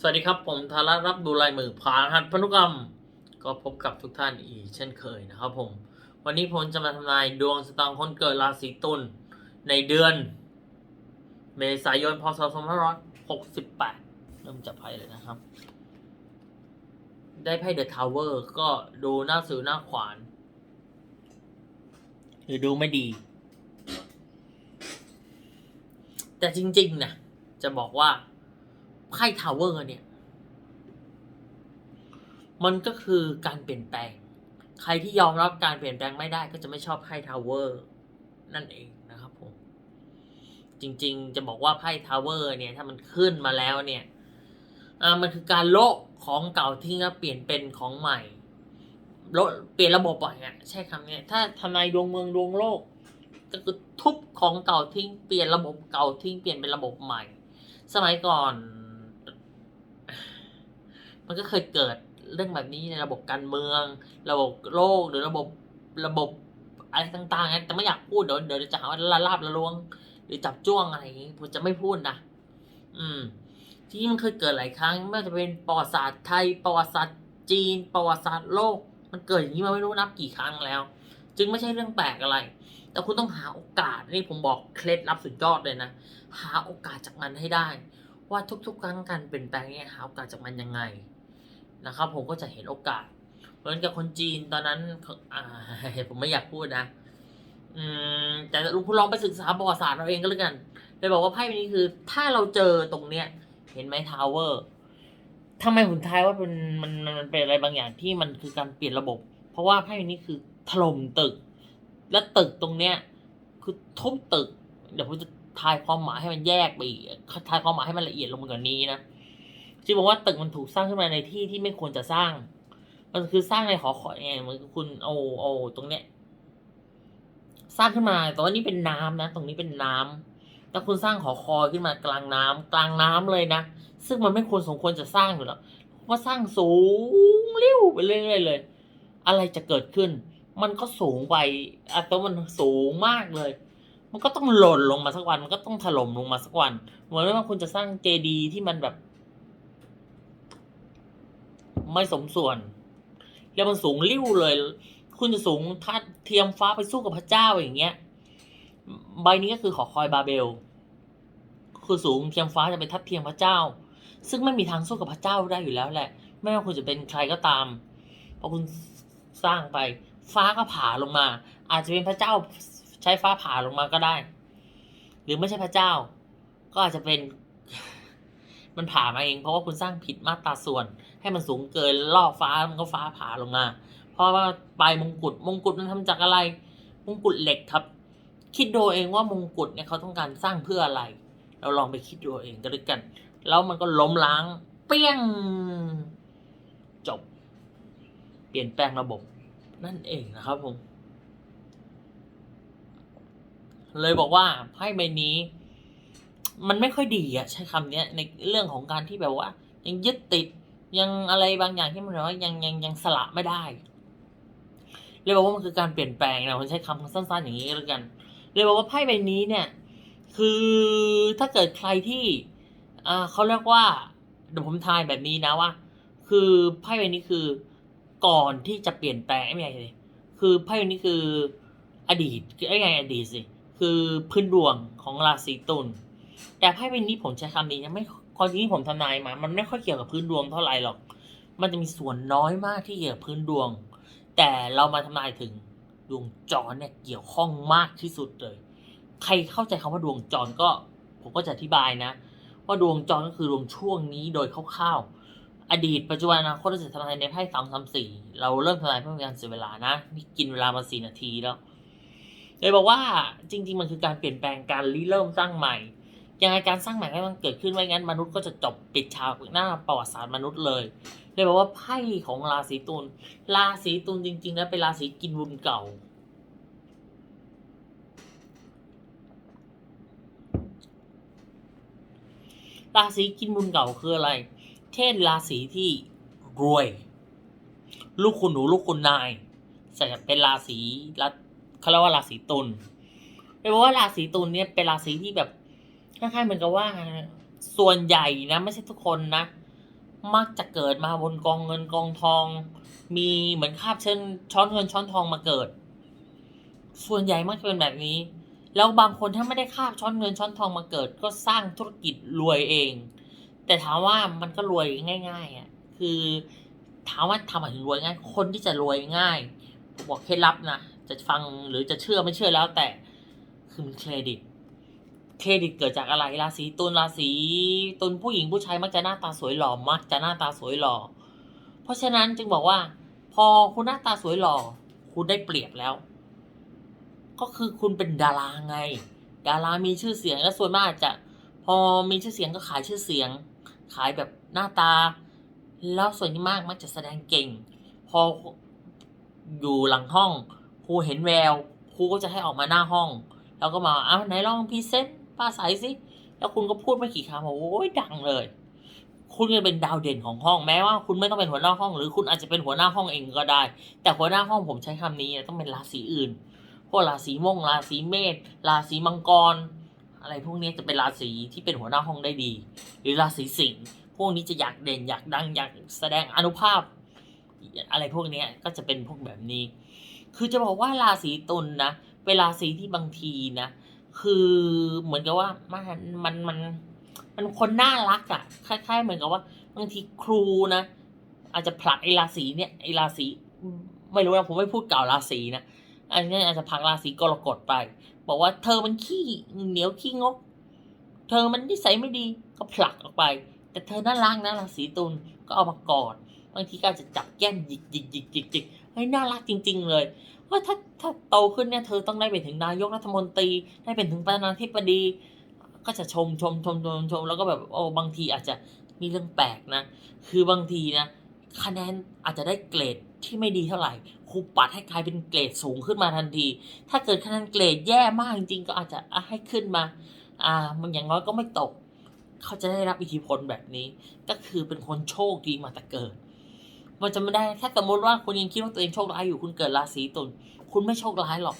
สวัสดีครับ ผมธารารับดูลายมือผานหัดพนุกรรม ก็พบกับทุกท่านอีกเช่นเคยนะครับผม วันนี้ผมจะมาทำนายดวงสตางค์คนเกิดราศีตุลในเดือน เมษายนพศ2568 เริ่มจับไพ่เลยนะครับ ได้ไพ่เดอะทาวเวอร์ก็ดูหน้าสื่อหน้าขวาน หรือดูไม่ดี แต่จริงๆนะจะบอกว่า ไพ่ทาวเวอร์เนี่ย มันก็คือการเปลี่ยนแปลง ใครที่ยอมรับการเปลี่ยนแปลงไม่ได้ก็จะไม่ชอบไพ่ทาวเวอร์นั่นเองนะครับผม จริงๆ จะบอกว่าไพ่ทาวเวอร์เนี่ย ถ้ามันขึ้นมาแล้วเนี่ยอ่ามันคือการโละของเก่าทิ้งแล้วเปลี่ยนเป็นของใหม่โละเปลี่ยนระบบบ่อยอะใช่คำนี้ถ้าทำนายดวงเมืองดวงโลก ก็คือทุบของเก่าทิ้งเปลี่ยนระบบเก่าทิ้งเปลี่ยนเป็นระบบใหม่ สมัยก่อน มันก็เคยเกิดเรื่องแบบนี้ในระบบการเมือง ระบบโลกหรือระบบระบบอะไรต่างๆนะแต่ไม่อยากพูดเดี๋ยวเดี๋ยวจะหาว่าละลาบละลวง หรือจับจ้วงอะไรอย่างงี้ผมจะไม่พูดนะอืม ที่มันเคยเกิดหลายครั้งไม่ว่าจะเป็นประวัติศาสตร์ไทยประวัติศาสตร์จีนประวัติศาสตร์โลก มันเกิดอย่างนี้มาไม่รู้นับกี่ครั้งแล้ว จึงไม่ใช่เรื่องแปลกอะไร แต่คุณต้องหาโอกาสนี่ผมบอกเคล็ดลับสุดยอดเลยนะหาโอกาสจากมันให้ได้ ว่าทุกๆ ครั้งการเปลี่ยนแปลงเนี่ยหาโอกาสจากมันยังไง นะครับ ผมก็จะเห็นโอกาส เหมือนกับคนจีนตอนนั้นเขาอ่าผมไม่อยากพูดนะ อืมแต่ลุงคุณลองไปศึกษาประวัติศาสตร์เราเองก็แล้วกันเลยบอกว่าไพ่ใบนี้คือ ถ้าเราเจอตรงเนี้ย เห็นไหมทาวเวอร์ทำไมผมทายว่าเป็นมันมันมันเป็นอะไรบางอย่างที่มันคือการเปลี่ยนระบบ เพราะว่าไพ่ใบนี้คือถล่มตึก และตึกตรงเนี้ย คือทุบตึก เดี๋ยวผมจะทายความหมายให้มันแยกไปอีกทายความหมายให้มันละเอียดลงไปกว่านี้นะ ที่บอกว่าตึกมันถูกสร้างขึ้นมาในที่ที่ไม่ควรจะสร้าง มันคือสร้างในหอคอยไงมันคือคุณเอาเอาตรงเนี้ย สร้างขึ้นมาแต่ว่านี่เป็นน้ำนะ ตรงนี้เป็นน้ำแล้วคุณสร้างหอคอยขึ้นมากลางน้ำกลางน้ำเลยนะซึ่งมันไม่ควรสมควรจะสร้างอยู่แล้วว่าสร้างสูงเลี้ยวไปเรื่อยๆเลย อะไรจะเกิดขึ้น มันก็สูงไปอะตัวมันสูงมากเลย มันก็ต้องหล่นลงมาสักวัน มันก็ต้องถล่มลงมาสักวัน เหมือนว่าคุณจะสร้างเจดีย์ที่มันแบบ ไม่สมส่วนแล้วมันสูงริ้วเลย คุณจะสูงทัดเทียมฟ้าไปสู้กับพระเจ้าอย่างเงี้ย ใบนี้ก็คือขอคอยบาเบล คือสูงเทียมฟ้าจะไปทัดเทียมพระเจ้า ซึ่งไม่มีทางสู้กับพระเจ้าได้อยู่แล้วแหละ ไม่ว่าคุณจะเป็นใครก็ตามพอคุณสร้างไป ฟ้าก็ผ่าลงมา อาจจะเป็นพระเจ้าใช้ฟ้าผ่าลงมาก็ได้ หรือไม่ใช่พระเจ้า ก็อาจจะเป็น มันผ่ามาเอง เพราะว่าคุณสร้างผิดมาตราส่วน ให้มันสูงเกินล่อฟ้ามันก็ฟ้าผ่าลงมา เพราะว่าปลายมงกุฎมงกุฎมันทำจากอะไร มงกุฎเหล็กครับ คิดดูเองว่ามงกุฎเนี่ยเขาต้องการสร้างเพื่ออะไร เราลองไปคิดดูเองก็แล้วกัน แล้วมันก็ล้มล้าง เปี้ยง จบ เปลี่ยนแปลงระบบ นั่นเองนะครับผมเลยบอกว่าไพ่ใบนี้ มันไม่ค่อยดีอะใช้คำเนี้ยในเรื่องของการที่แบบว่า ยังยึดติดยังอะไรบางอย่างที่มันแบบว่ายังยังยังสละไม่ได้เลยกว่ามันคือการเปลี่ยนแปลงนะผมใช้คำสั้นๆอย่างนี้ก็แล้วกันเลยกว่าไพ่ใบนี้เนี่ย คือถ้าเกิดใครที่เขาเรียกว่าเดี๋ยวผมทายแบบนี้นะว่า คือไพ่ใบนี้คือก่อนที่จะเปลี่ยนแปลงไม่ใช่สิคือไพ่ใบนี้คืออดีตไอ้ไงอดีตสิคือพื้นดวงของราศีตุล แต่ไพ่ใบนี้ผมใช้คำนี้นะไม่ความจริงที่ผมทำนายมา มันไม่ค่อยเกี่ยวกับพื้นดวงเท่าไหร่หรอก มันจะมีส่วนน้อยมากที่เกี่ยวกับพื้นดวง แต่เรามาทำนายถึงดวงจรเนี่ยเกี่ยวข้องมากที่สุดเลย ใครเข้าใจคำว่าดวงจรก็ ผมก็จะอธิบายนะ ว่าดวงจรก็คือดวงช่วงนี้โดยคร่าวๆ อดีตปัจจุบันอนาคตเราจะทำนายในไพ่สองสามสี่เราเริ่มทำนายเพื่อเป็นการเสียเวลานะนี่กินเวลามาสี่นาทีแล้วเลยบอกว่าจริง ๆ มันคือการเปลี่ยนแปลงการริเริ่มสร้างใหม่ ยังไงการสร้างใหม่ก็ต้องเกิดขึ้นไม่งั้นมนุษย์ก็จะจบปิดฉากหน้าประวัติศาสตร์มนุษย์เลยเลยบอกว่าไพ่ของราศีตุลราศีตุลจริงๆแล้วเป็นราศีกินบุญเก่า ราศีกินบุญเก่าคืออะไร เช่นราศีที่รวย ลูกคุณหนูลูกคุณนายแต่เป็นราศีเขาเรียกว่าราศีตุลแปลว่าราศีตุลเนี่ยเป็นราศีที่แบบ คล้ายๆเหมือนกับว่า ส่วนใหญ่นะไม่ใช่ทุกคนนะ มักจะเกิดมาบนกองเงินกองทอง มีเหมือนคาบเชิญช้อนเงินช้อนทองมาเกิด ส่วนใหญ่มักจะเป็นแบบนี้ แล้วบางคนถ้าไม่ได้คาบช้อนเงินช้อนทองมาเกิด ก็สร้างธุรกิจรวยเอง แต่ถามว่ามันก็รวยง่าย ๆอะคือถามว่าทำไมถึงรวยง่าย คนที่จะรวยง่ายบอกเคล็ดลับนะ จะฟังหรือจะเชื่อไม่เชื่อแล้วแต่ คือมีเครดิต เครดิตเกิดจากอะไรราศีตุลราศีตุลผู้หญิงผู้ชายมักจะหน้าตาสวยหล่อมักจะหน้าตาสวยหล่อ เพราะฉะนั้นจึงบอกว่า พอคุณหน้าตาสวยหล่อ คุณได้เปรียบแล้ว ก็คือคุณเป็นดาราไง ดารามีชื่อเสียงและส่วนมากจะ พอมีชื่อเสียงก็ขายชื่อเสียง ขายแบบหน้าตา แล้วส่วนมากมักจะแสดงเก่ง พออยู่หลังห้องครูเห็นแววครูก็จะให้ออกมาหน้าห้องแล้วก็มาอ้าวไหนลองพรีเซนต์ ป้าใสสิแล้วคุณก็พูดไม่กี่คำโอ้ยดังเลย คุณจะเป็นดาวเด่นของห้องแม้ว่า คุณไม่ต้องเป็นหัวหน้าห้อง หรือคุณอาจจะเป็นหัวหน้าห้องเองก็ได้ แต่หัวหน้าห้องผมใช้คำนี้ต้องเป็นราศีอื่นพวกราศีม่วงราศีเมษราศีมังกร อะไรพวกนี้จะเป็นราศีที่เป็นหัวหน้าห้องได้ดี หรือราศีสิงห์พวกนี้จะอยากเด่นอยากดังอยากแสดงอนุภาพ อะไรพวกนี้ก็จะเป็นพวกแบบนี้ คือจะบอกว่าราศีตุลนะเป็นราศีที่บางทีนะ คือเหมือนกับว่ามันมันมันมันคนน่ารักอะ่ะคล้ายๆ เหมือนกับว่าบางทีครูนะอาจจะผลักไอราศีเนี่ยไอราศีไม่รู้นะผมไม่พูดเก่าราศีนะอันนี้อาจจะผลักราศีกรกฎไป บอกว่าเธอมันขี้เหนียวขี้งก เธอมันนิสัยไม่ดีก็ผลักออกไป แต่เธอน่ารักนะราศีตุลก็เอามากอดบางทีก็จจะจับแก้มหยิกหยิกหยิกหยิกหยิกเฮ้ยน่ารักจริง ๆ เลย ว่าถ้าถ้าโตขึ้นเนี่ยเธอต้องได้เป็นถึงนายกรัฐมนตรีได้เป็นถึงประธานาธิบดี ก็จะชมชมชมชมชมแล้วก็แบบโอ้บางทีอาจจะมีเรื่องแปลกนะ คือบางทีนะคะแนนอาจจะได้เกรดที่ไม่ดีเท่าไหร่ครูปัดให้กลายเป็นเกรดสูงขึ้นมาทันที ถ้าเกิดคะแนนเกรดแย่มากจริงๆ ก็อาจจะอะให้ขึ้นมา อ่า มันอย่างน้อยก็ไม่ตก เขาจะได้รับอิทธิพลแบบนี้ ก็คือเป็นคนโชคดีมาแต่เกิด มันจะไม่ได้ ถ้าสมมติว่าคุณยังคิดว่าตัวเองโชคร้ายอยู่คุณเกิดราศีตุลคุณไม่โชคร้ายหรอก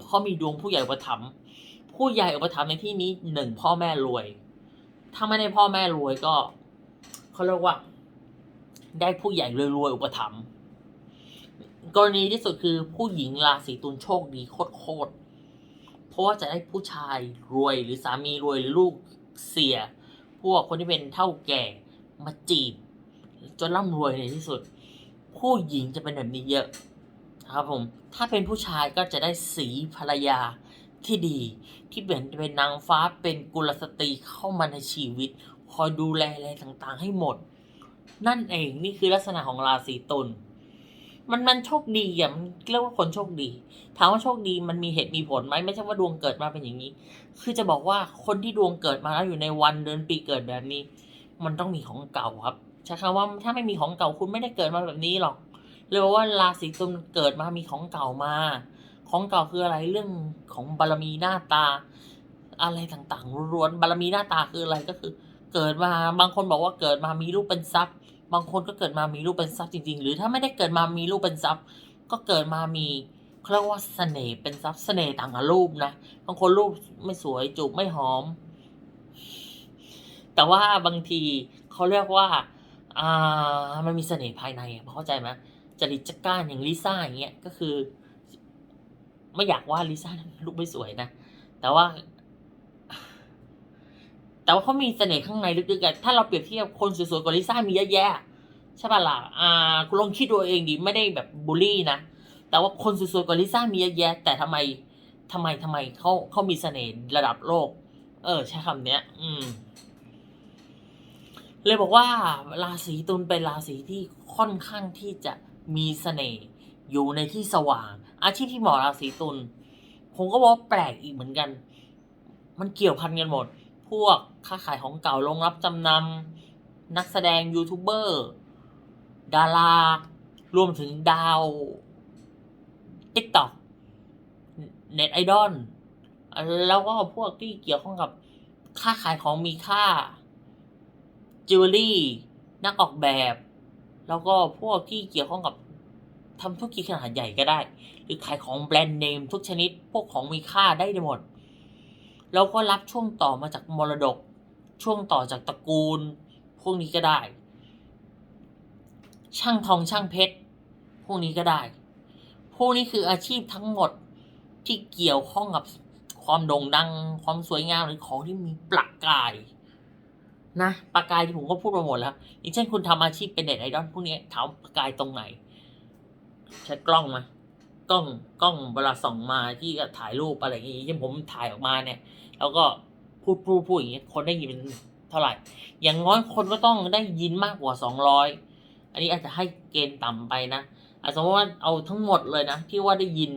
เพราะมีดวงผู้ใหญ่อุปถัมภ์ผู้ใหญ่อุปถัมภ์ในที่นี้หนึ่งพ่อแม่รวย ถ้าไม่ได้พ่อแม่รวยก็เขาเรียกว่า ได้ผู้ใหญ่รวยๆอุปถัมภ์กรณีที่สุดคือผู้หญิงราศีตุลโชคดีโคตรๆเพราะว่าจะได้ผู้ชายรวยหรือสามีรวยหรือลูกเสีย พวกคนที่เป็นเท่าแก่มาจีบ จนร่ำรวยในที่สุด ผู้หญิงจะเป็นแบบนี้เยอะครับผม ถ้าเป็นผู้ชายก็จะได้สีภรรยาที่ดี ที่เป็นเป็นนางฟ้าเป็นกุลสตรีเข้ามาในชีวิต คอยดูแลอะไรต่างๆ ให้หมด นั่นเองนี่คือลักษณะของราศีตุล มันมันโชคดีอะมันเรียกว่าคนโชคดีถามว่าโชคดีมันมีเหตุมีผลไหมไม่ใช่ว่าดวงเกิดมาเป็นอย่างนี้ คือจะบอกว่าคนที่ดวงเกิดมาแล้วอยู่ในวันเดือนปีเกิดแบบนี้ มันต้องมีของเก่าครับใช้คำว่าถ้าไม่มีของเก่าคุณไม่ได้เกิดมาแบบนี้หรอกเลยบอกว่าราศีตุลเกิดมามีของเก่ามา ของเก่าคืออะไรเรื่องของบารมีหน้าตา อะไรต่างๆล้วนๆบารมีหน้าตาคืออะไรก็คือ เกิดมาบางคนบอกว่าเกิดมามีรูปเป็นทรัพย์ บางคนก็เกิดมามีรูปเป็นทรัพย์จริง ๆ หรือถ้าไม่ได้เกิดมามีรูปเป็นทรัพย์ ก็เกิดมามีเขาเรียกว่าเสน่ห์เป็นทรัพย์เสน่ห์ต่างกับรูปนะบางคนรูปไม่สวยจูบไม่หอม แต่ว่าบางทีเขาเรียกว่าอ่ามันมีเสน่ห์ภายในอเข้าใจไหมจริตจักร้านอย่างลิซ่าอย่างเงี้ยก็คือ ไม่อยากว่าลิซ่าลูกไม่สวยนะแต่ว่า แต่ว่าเขามีเสน่ห์ข้างในลึกๆกันถ้าเราเปรียบเทียบคนสวยๆกว่าลิซ่ามีเยอะแยะใช่ป่ะล่ะอ่าคุณลองคิดดูเองดิไม่ได้แบบบูลลี่นะแต่ว่าคนสวยๆกว่าลิซ่ามีเยอะแยะ แต่ทำไมทำไมทำไมเขาเขามีเสน่ห์ระดับโลก เออ ใช้คำเนี้ย อืม เลยบอกว่า ราศีตุลเป็นราศีที่ค่อนข้างที่จะมีเสน่ห์อยู่ในที่สว่าง อาชีพที่เหมาะราศีตุลผมก็บอกแปลกอีกเหมือนกัน มันเกี่ยวพันกันหมด พวกค้าขายของเก่าลงรับจำนำนักแสดงยูทูบเบอร์ดารารวมถึงดาวติ๊กต็อกเน็ตไอดอลแล้วก็พวกที่เกี่ยวข้องกับค้าขายของมีค่าจิวเวลรี่นักออกแบบ แล้วก็พวกที่เกี่ยวข้องกับทำธุรกิจขนาดใหญ่ก็ได้ หรือขายของแบรนด์เนมทุกชนิด พวกของมีค่าได้หมด แล้วก็รับช่วงต่อมาจากมรดก ช่วงต่อจากตระกูล พวกนี้ก็ได้ ช่างทองช่างเพชร พวกนี้ก็ได้ พวกนี้คืออาชีพทั้งหมดที่เกี่ยวข้องกับความโด่งดัง ความสวยงามหรือของที่มีประกายนะประกายที่ผมก็พูดมาหมดแล้วอย่างเช่นคุณทำอาชีพเป็นเน็ตไอดอลพวกนี้ถามประกายตรงไหน ใช้กล้องมา กล้องกล้องเวลาส่องมาที่ถ่ายรูปอะไรอย่างงี้ที่ผมถ่ายออกมาเนี่ย แล้วก็พูดพูดพูดอย่างเงี้ยคนได้ยินเป็นเท่าไหร่ อย่างน้อยคนก็ต้องได้ยินมากกว่าสองร้อยอันนี้อาจจะให้เกณฑ์ต่ำไปนะอาสมมติว่าเอาทั้งหมดเลยนะที่ว่าได้ยิน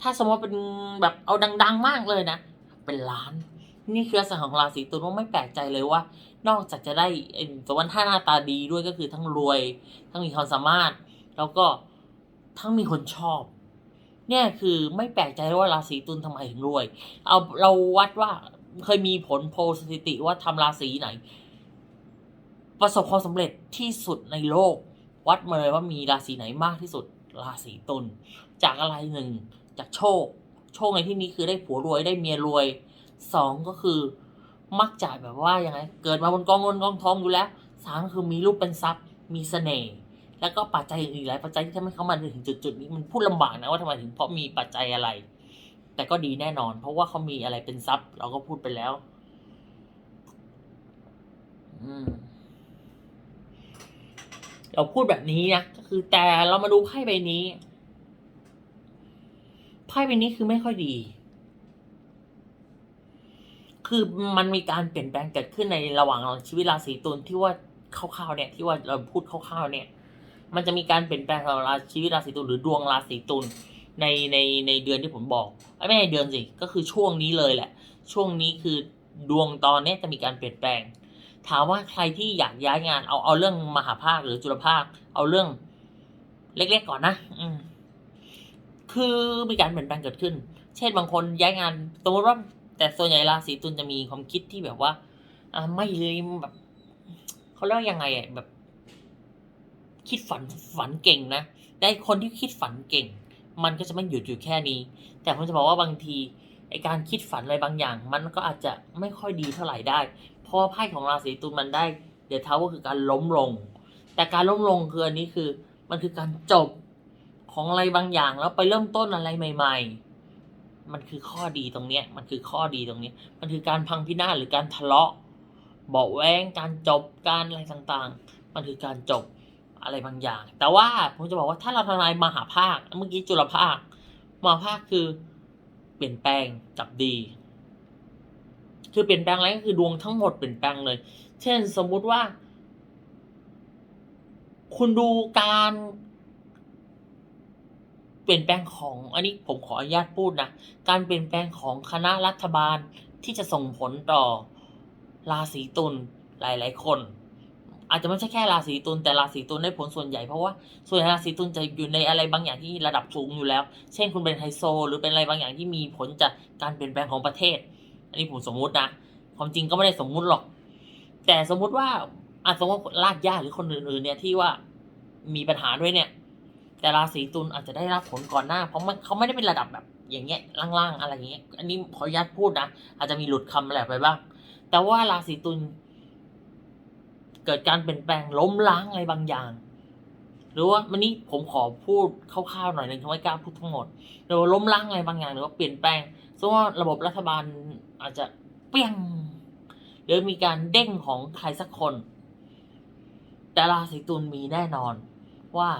ถ้าสมมติเป็นแบบเอาดัง ๆ มากเลยนะ เป็นล้าน นี่คือลักษณะของราศีตุลว่าไม่แปลกใจเลยว่า นอกจากจะได้สมมติถ้าหน้าตาดีด้วยก็คือทั้งรวย ทั้งมีความสามารถ แล้วก็ทั้งมีคนชอบ เนี่ยคือไม่แปลกใจว่าราศีตุลทำไมถึงรวย เอาเราวัดว่าเคยมีผลโพลสถิติว่าทำราศีไหน ประสบความสำเร็จที่สุดในโลก วัดมาเลยว่ามีราศีไหนมากที่สุดราศีตุลจากอะไรหนึ่งจากโชค โชคในที่นี้คือได้ผัวรวยได้เมียรวยสองก็คือมักจะแบบว่ายังไงเกิดมาบนกองเงินกองทองอยู่แล้วสามคือมีรูปเป็นทรัพย์มีเสน่ห์ แล้วก็ปัจจัยอื่นๆหลายปัจจัยที่ทำให้เขามาถึงจุดๆนี้มันพูดลำบากนะว่าทำไมถึงเพราะมีปัจจัยอะไร แต่ก็ดีแน่นอน เพราะว่าเขามีอะไรเป็นทรัพย์ เราก็พูดไปแล้ว อืมเราพูดแบบนี้นะก็คือแต่เรามาดูไพ่ใบนี้ไพ่ใบนี้คือไม่ค่อยดี คือมันมีการเปลี่ยนแปลงเกิดขึ้นในระหว่างชีวิตราศีตุลที่ว่าคร่าวๆเนี่ย ที่ว่าเราพูดคร่าวๆเนี่ย มันจะมีการเปลี่ยนแปลงของราชีวิตราศีตุลหรือดวงราศีตุลในในในเดือนที่ผมบอกไม่ใช่เดือนสิก็คือช่วงนี้เลยแหละ ช่วงนี้คือดวงตอนนี้จะมีการเปลี่ยนแปลง ถามว่าใครที่อยากย้ายงานเอาเอาเรื่องมหาภาคหรือจุลภาค เอาเรื่องเล็กๆก่อนนะ อืมคือมีการเปลี่ยนแปลงเกิดขึ้น เช่นบางคนย้ายงานสมมติว่าแต่ส่วนใหญ่ราศีตุลจะมีความคิดที่แบบว่า อ่าไม่เลยแบบเขาเรียกยังไงอะแบบ คิดฝันฝันเก่งนะ ได้คนที่คิดฝันเก่ง มันก็จะไม่หยุดอยู่แค่นี้ แต่ผมจะบอกว่าบางทีไอการคิดฝันอะไรบางอย่าง มันก็อาจจะไม่ค่อยดีเท่าไหร่ได้ เพราะว่าไพ่ของราศีตุลมันได้เดี๋ยวเท้าก็คือการล้มลง แต่การล้มลงคืออันนี้คือมันคือการจบของอะไรบางอย่างแล้วไปเริ่มต้นอะไรใหม่ ๆ มันคือข้อดีตรงเนี้ย มันคือข้อดีตรงนี้ มันคือการพังพินาศหรือการทะเลาะ เบาแวงการจบการอะไรต่างๆ มันคือการจบ อะไรบางอย่าง แต่ว่าผมจะบอกว่าถ้าเราทำลายมหาภาค เมื่อกี้จุลภาค มหาภาคคือเปลี่ยนแปลงจับดี คือเปลี่ยนแปลงอะไรก็คือดวงทั้งหมดเปลี่ยนแปลงเลย เช่นสมมุติว่า คุณดูการเปลี่ยนแปลงของอันนี้ผมขออนุญาตพูดนะการเปลี่ยนแปลงของคณะรัฐบาลที่จะส่งผลต่อราศีตุลหลาย ๆ คน อาจจะไม่ใช่แค่ราศีตุลแต่ราศีตุลได้ผลส่วนใหญ่เพราะว่าส่วนใหญ่ราศีตุลจะอยู่ในอะไรบางอย่างที่ระดับสูงอยู่แล้ว เช่นคุณเป็นไฮโซ หรือเป็นอะไรบางอย่างที่มีผลจากการเปลี่ยนแปลงของประเทศ อันนี้ผมสมมุตินะความจริงก็ไม่ได้สมมุติหรอก แต่สมมุติว่าอาจสมมติลากญาติหรือคนอื่นๆเนี่ยที่ว่ามีปัญหาด้วยเนี่ย แต่ราศีตุลอาจจะได้รับผลก่อนหน้า เพราะมันเขาไม่ได้เป็นระดับแบบอย่างเงี้ยล่างๆอะไรอย่างเงี้ย อันนี้ขออนุญาตพูดนะอาจจะมีหลุดคำอะไรไปบ้างแต่ว่าราศีตุล เกิดการเปลี่ยนแปลงล้มล้างอะไรบางอย่าง หรือว่าวันนี้ผมขอพูดคร่าวๆหน่อยหนึ่งทำไมกล้าพูดทั้งหมดหรือว่าล้มล้างอะไรบางอย่าง หรือว่าเปลี่ยนแปลงสมมติว่าระบบรัฐบาลอาจจะเปี้ยงหรือมีการเด้งของใครสักคน แต่ราศีตุลมีแน่นอน ว่า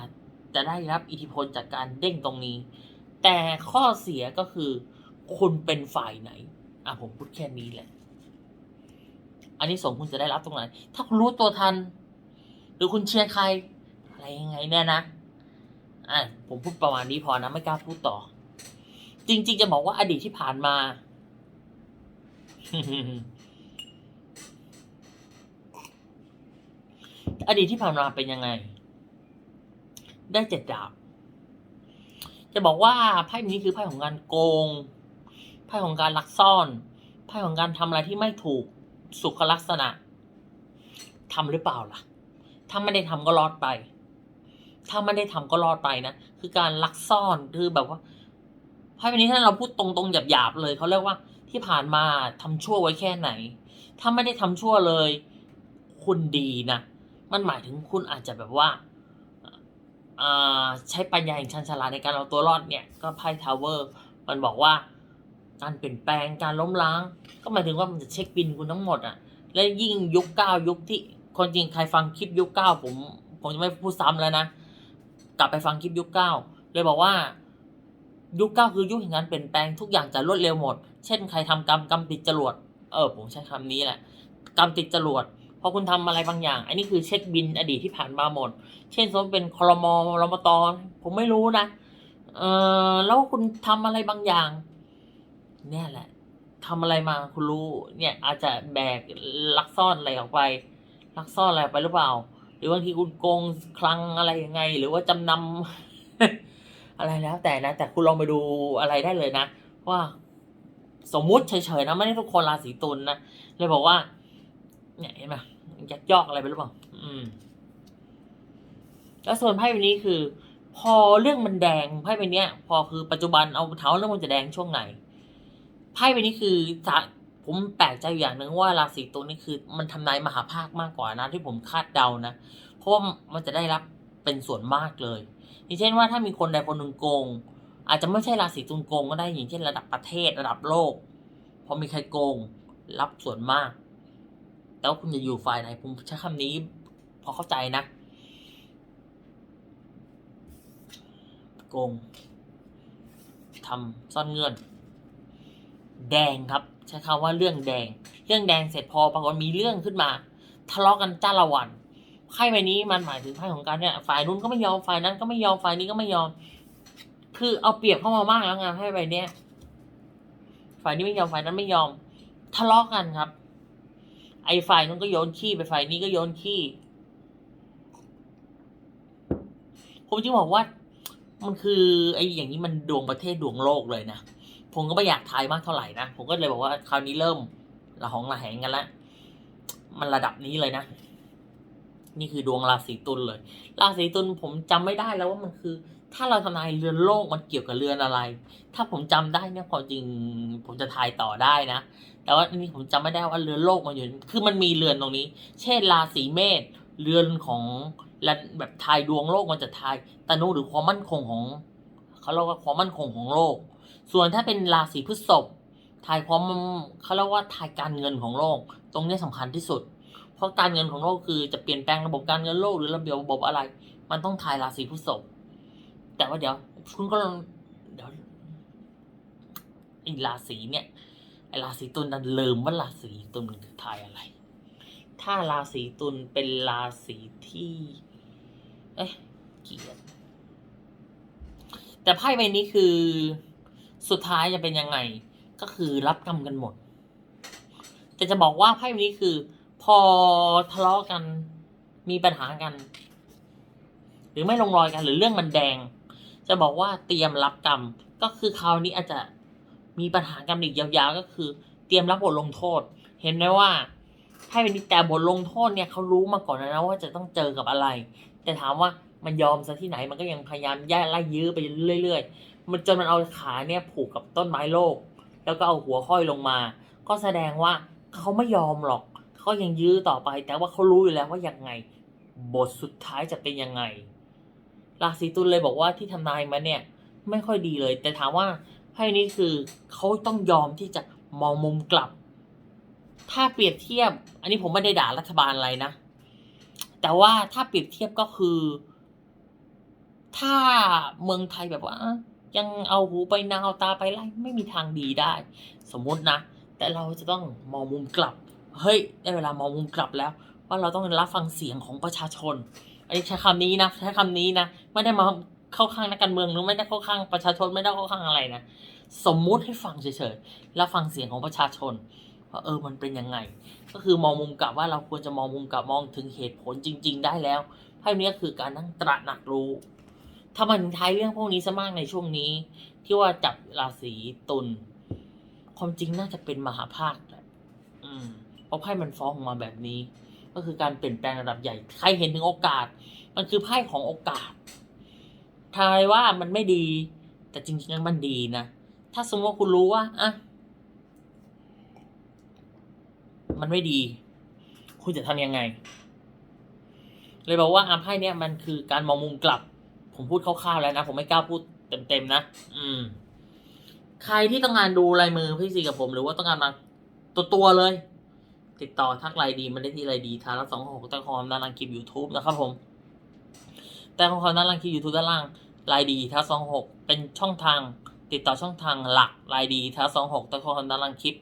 จะได้รับอิทธิพลจากการเด้งตรงนี้ แต่ข้อเสียก็คือ คุณเป็นฝ่ายไหน อะผมพูดแค่นี้แหละ อันนี้สงคุณจะได้รับตรงไหน ถ้าคุณรู้ตัวทัน หรือคุณเชียร์ใคร อะไรยังไงเนี่ยนะ อะผมพูดประมาณนี้พอนะไม่กล้าพูดต่อ จริง ๆ จะบอกว่าอดีตที่ผ่านมา อดีตที่ผ่านมาเป็นยังไง ได้เจ็ดดาบ จะบอกว่าไพ่นี้คือไพ่ของการโกง ไพ่ของการลักซ่อน ไพ่ของการทำอะไรที่ไม่ถูก สุขลักษณะทำหรือเปล่าล่ะ ถ้าไม่ได้ทำก็รอดไป ถ้าไม่ได้ทำก็รอดไปนะ คือการลักซ่อนคือแบบว่าไพ่ใบนี้ถ้าเราพูดตรงๆหยาบๆเลยเขาเรียกว่าที่ผ่านมาทำชั่วไว้แค่ไหน ถ้าไม่ได้ทำชั่วเลย คุณดีนะ มันหมายถึงคุณอาจจะแบบว่าใช้ปัญญาแห่งชันฉลาดในการเอาตัวรอดเนี่ย ก็ไพ่ทาวเวอร์ มันบอกว่า การเปลี่ยนแปลงการล้มล้าง ก็หมายถึงว่ามันจะเช็คบินคุณทั้งหมดอะและยิ่งยุคเก้ายุคที่คนจริงใครฟังคลิปยุคเก้าผม ผมจะไม่พูดซ้ำแล้วนะ กลับไปฟังคลิปยุคเก้าเลยบอกว่า ยุคเก้าคือยุคแห่งการเปลี่ยนแปลงทุกอย่างจะรวดเร็วหมด เช่นใครทำกรรมกรรมติดจรวดเออผมใช้คำนี้แหละกรรมติดจรวดพอคุณทำอะไรบางอย่าง อันนี้คือเช็คบินอดีตที่ผ่านมาหมด เช่นสมมติเป็นคลมรมตผมไม่รู้นะ เออแล้วคุณทำอะไรบางอย่าง เนี่ยแหละทำอะไรมาคุณรู้เนี่ยอาจจะแบกลักซ่อนอะไรออกไป ลักซ่อนอะไรไปหรือเปล่า หรือบางทีคุณโกงคลังอะไรยังไง หรือว่าจำนำอะไรแล้วแต่นะแต่คุณลองไปดูอะไรได้เลยนะ ว่าสมมุติเฉยๆนะไม่ได้ทุกคนราศีตุลนะเลยบอกว่า เนี่ยเห็นไหมยักยอกอะไรไปหรือเปล่าอืม แล้วส่วนไพ่ใบนี้คือ พอเรื่องมันแดงไพ่ใบนี้พอคือปัจจุบันเอาเท้าเรื่องมันจะแดงช่วงไหน ไพ่ใบนี้คือจะผมแปลกใจอยู่อย่างหนึ่งว่าราศีตุลนี่คือ มันทำนายมหาภาคมากกว่านะที่ผมคาดเดานะ เพราะว่ามันจะได้รับเป็นส่วนมากเลยอย่างเช่นว่าถ้ามีคนใดคนหนึ่งโกง อาจจะไม่ใช่ราศีตุลโกงก็ได้อย่างเช่นระดับประเทศระดับโลกพอมีใครโกง รับส่วนมากแต่ว่าคุณจะอยู่ฝ่ายไหนผมใช้คำนี้ พอเข้าใจนะ โกงทำซ่อนเงื่อน แดงครับ ใช้คำว่าเรื่องแดง เรื่องแดงเสร็จพอปรากฏมีเรื่องขึ้นมา ทะเลาะกันจ้าละวันไพ่ใบนี้มันหมายถึงไพ่ของการเนี่ยฝ่ายนู้นก็ไม่ยอมฝ่ายนั้นก็ไม่ยอมฝ่ายนี้ก็ไม่ยอม คือเอาเปรียบเข้ามามากแล้วไงไพ่ใบเนี้ยฝ่ายนี้ไม่ยอมฝ่ายนั้นไม่ยอม ทะเลาะกันครับ ไอ้ฝ่ายนู้นก็โยนขี้ไปฝ่ายนี้ก็โยนขี้ผมจึงบอกว่ามันคือไอ้อย่างนี้มันดวงประเทศดวงโลกเลยนะ ผมก็ไม่อยากทายมากเท่าไหร่นะ ผมก็เลยบอกว่าคราวนี้เริ่มละหองละแหงกันแล้วมันระดับนี้เลยนะ นี่คือดวงราศีตุลเลย ราศีตุลผมจำไม่ได้แล้วว่ามันคือ ถ้าเราทำนายเรือนโลกมันเกี่ยวกับเรือนอะไร ถ้าผมจำได้เนี่ยความจริงผมจะทายต่อได้นะ แต่ว่านนี้ผมจำไม่ได้ว่าเรือนโลกมันอยู่ คือมันมีเรือนตรงนี้ เช่นราศีเมษ เรือนของและแบบทายดวงโลกมันจะทายตนุหรือความมั่นคงของ เขาเรียกว่าความมั่นคงของโลก ส่วนถ้าเป็นราศีพฤษภทายความเขาเรียกว่าทายการเงินของโลก ตรงนี้สำคัญที่สุด เพราะการเงินของโลกคือจะเปลี่ยนแปลงระบบการเงินโลกหรือระเบียบระบบอะไร มันต้องทายราศีพฤษภแต่ว่าเดี๋ยวคุณก็ลองเดี๋ยวไอ้ราศีเนี่ยไอราศีตุลนั้นลืมว่าราศีตุลคือทายอะไร ถ้าราศีตุลเป็นราศีที่ เอ๊ะเกียรติ แต่ไพ่ใบนี้คือสุดท้ายจะเป็นยังไง ก็คือรับกรรมกันหมด แต่จะบอกว่าไพ่ใบนี้คือ พอทะเลาะกันมีปัญหากัน หรือไม่ลงรอยกันหรือเรื่องมันแดง จะบอกว่าเตรียมรับกรรม ก็คือคราวนี้อาจจะมีปัญหากันอีกยาวๆก็คือ เตรียมรับบทลงโทษ เห็นไหมว่าไพ่ใบนี้แต่บทลงโทษเนี่ยเขารู้มาก่อนแล้วนะว่าจะต้องเจอกับอะไร แต่ถามว่า มันยอมซะที่ไหนมันก็ยังพยายามแย่ไล่ยื้อไปเรื่อยๆ มันจนมันเอาขาเนี่ยผูกกับต้นไม้โลก แล้วก็เอาหัวค่อยลงมา ก็แสดงว่าเขาไม่ยอมหรอก เขายังยื้อต่อไป แต่ว่าเขารู้อยู่แล้วว่ายังไง บทสุดท้ายจะเป็นยังไง ราศีตุลเลยบอกว่าที่ทำนายมาเนี่ย ไม่ค่อยดีเลย แต่ถามว่าไพ่นี้คือเขาต้องยอมที่จะมองมุมกลับ ถ้าเปรียบเทียบ อันนี้ผมไม่ได้ด่ารัฐบาลอะไรนะ แต่ว่าถ้าเปรียบเทียบก็คือ ถ้าเมืองไทยแบบว่า ยังเอาหูไปนาวตาไปไล่ไม่มีทางดีได้ สมมตินะ แต่เราจะต้องมองมุมกลับ เฮ้ยได้เวลามองมุมกลับแล้ว ว่าเราต้องรับฟังเสียงของประชาชน อันนี้ใช้คำนี้นะใช้คำนี้นะไม่ได้มาเข้าข้างนักการเมืองหรือไม่ได้เข้าข้างประชาชนไม่ได้เข้าข้างอะไรนะสมมุติให้ฟังเฉยๆแล้วฟังเสียงของประชาชนว่าเออมันเป็นยังไง ก็คือมองมุมกลับว่าเราควรจะมองมุมกลับมองถึงเหตุผลจริง ๆ ได้แล้วไพ่นี้ก็คือการนั่งตระหนักรู้ ถ้ามันท้ายเรื่องพวกนี้ซะมากในช่วงนี้ ที่ว่าจับราศีตุลความจริงน่าจะเป็นมหาภาคแหละอืมเพราะไพ่มันฟ้องออกมาแบบนี้ ก็คือการเปลี่ยนแปลงระดับใหญ่ ใครเห็นถึงโอกาส มันคือไพ่ของโอกาสทายว่ามันไม่ดี แต่จริงๆมันดีนะ ถ้าสมมติว่าคุณรู้ว่าอะมันไม่ดี คุณจะทำยังไง เลยบอกว่าอาไพ่เนี่ยมันคือการมองมุมกลับ ผมพูดคร่าวๆแล้วนะ ผมไม่กล้าพูดเต็มๆนะ อืม ใครที่ต้องการดูลายมือพี่ซีกับผม หรือว่าต้องการมาตัวตัวๆเลย ติดต่อทักไลน์ดีมันได้ที่ไลน์ดีทาละสองหกตะคอมด้านล่างคลิป YouTube นะครับผมแต่ของเขาด้านล่างคลิป YouTube ด้านล่างไลน์ดีทัสองหกเป็นช่องทาง ติดต่อช่องทางหลักไลน์ดีทัสองหกตะคอมด้านล่างคลิป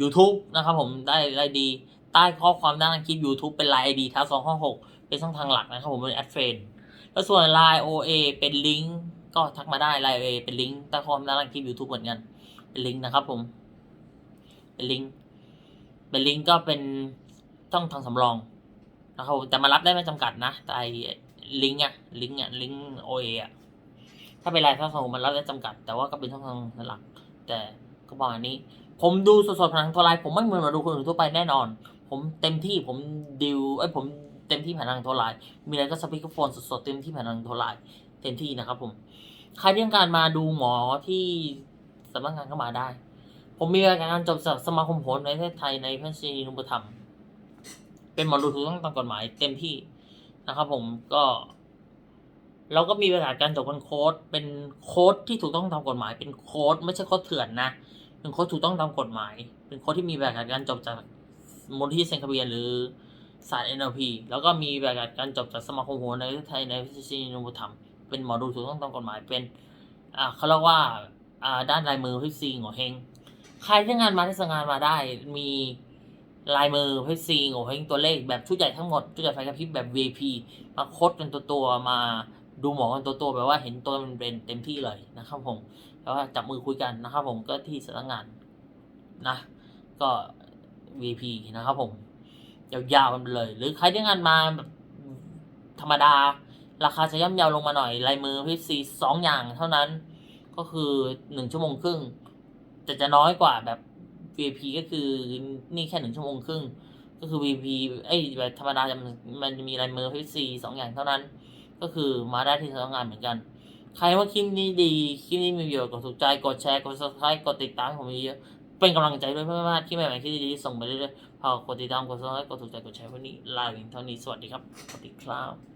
YouTube นะครับผมได้ไลน์ดีใต้ข้อความด้านล่างคลิป YouTube เป็นไลน์ดีทัสองหกเป็นช่องทางหลักนะครับผมเป็นแอดเฟน แล้วส่วนไลน์ OA เป็นลิงก์ก็ทักมาได้ไลน์ OA เป็นลิงก์ต้ข้อความด้านล่างคลิป YouTube เหมือนกัน เป็นลิงก์นะครับผม เป็นลิงก์เป็นลิงก์ก็เป็นช่องทางสำรองนะครับผมแต่มารับได้ไม่จำกัดนะแต่ไอ้ลิงก์อะลิงก์อะลิงก์โอเอะถ้าเป็นรายช่องทางมันรับได้จำกัด แต่ว่าก็เป็นช่องทางหลัก แต่ก็ประมาณนี้ ผมดูสดๆผ่านทางโทรไลน์ผมไม่เหมือนมาดูคนอื่นทั่วไปแน่นอน ผมเต็มที่ผมดิวเอ้ผม เต็มที่แผนทางโทรไลน์มีอะไรก็สปีกโฟนสดๆเต็มที่แผนทางโทรไลน์เต็มที่นะครับผมใครที่ต้องการมาดูหมอที่สำนักงานก็มาได้ ผมมีรายการจบสมาคมโหนในประเทศไทยในพระชีนุปธรรม เป็นหมอดูถูกต้องตามกฎหมายเต็มที่นะครับผมก็ เราก็มีประกาศการจบเป็นโค้ดเป็นโค้ดที่ถูกต้องตามกฎหมาย เป็นโค้ดไม่ใช่โค้ดเถื่อนนะเป็นโค้ดถูกต้องตามกฎหมาย เป็นโค้ดที่มีประกาศการจบจากมูลที่เซนคาเบียนหรือ ศาสตร์ NLP แล้วก็มีประกาศการจบจากสมาคมโหนในประเทศไทยในพระชีนุปธรรม เป็นหมอดูถูกต้องตามกฎหมายเป็นอ่าเขาเรียกว่าอ่าด้านลายมือพิซีโงเฮงใครที่งานมาที่สงานมาได้ มีลายมือพิซีโงเฮงตัวเลขแบบชุดใหญ่ทั้งหมดชุดใหญ่ไฟกระพริบแบบ VP มาโคดเป็นตัวตัวๆมาดูหมอกันตัวตัวๆแบบว่าเห็นตัวมันเป็นเต็มที่เลยนะครับผมแล้วจับมือคุยกันนะครับผมก็ที่สำนักงานนะ ก็ VP นะครับผม ยาวๆกันไปเลย หรือใครที่งานมาแบบธรรมดา ราคาจะย่อมเยาวลงมาหน่อยลายมือพิซีสองอย่างเท่านั้นก็คือหนึ่งชั่วโมงครึ่งแต่จะน้อยกว่าแบบ VIP ก็คือนี่แค่หนึ่งชั่วโมงครึ่งก็คือ VIP ไอ้แบบธรรมดาจะมันมันจะมีลายมือพิซีสองอย่างเท่านั้น ก็คือมาได้ที่สำนักงานเหมือนกัน ใครว่าคลิปนี้ดีคลิปนี้มีประโยชน์กดถูกใจกดแชร์กด subscribe กดติดตามผมเยอะเป็นกำลังใจด้วยเพื่อนๆคลิปใหม่ๆที่ดีๆส่งไปเรื่อยๆ พอกดติดตาม กดซับสไครต์กดถูกใจ กดแชร์วันนี้ลาไปเท่านี้ สวัสดีครับ สวัสดีครับ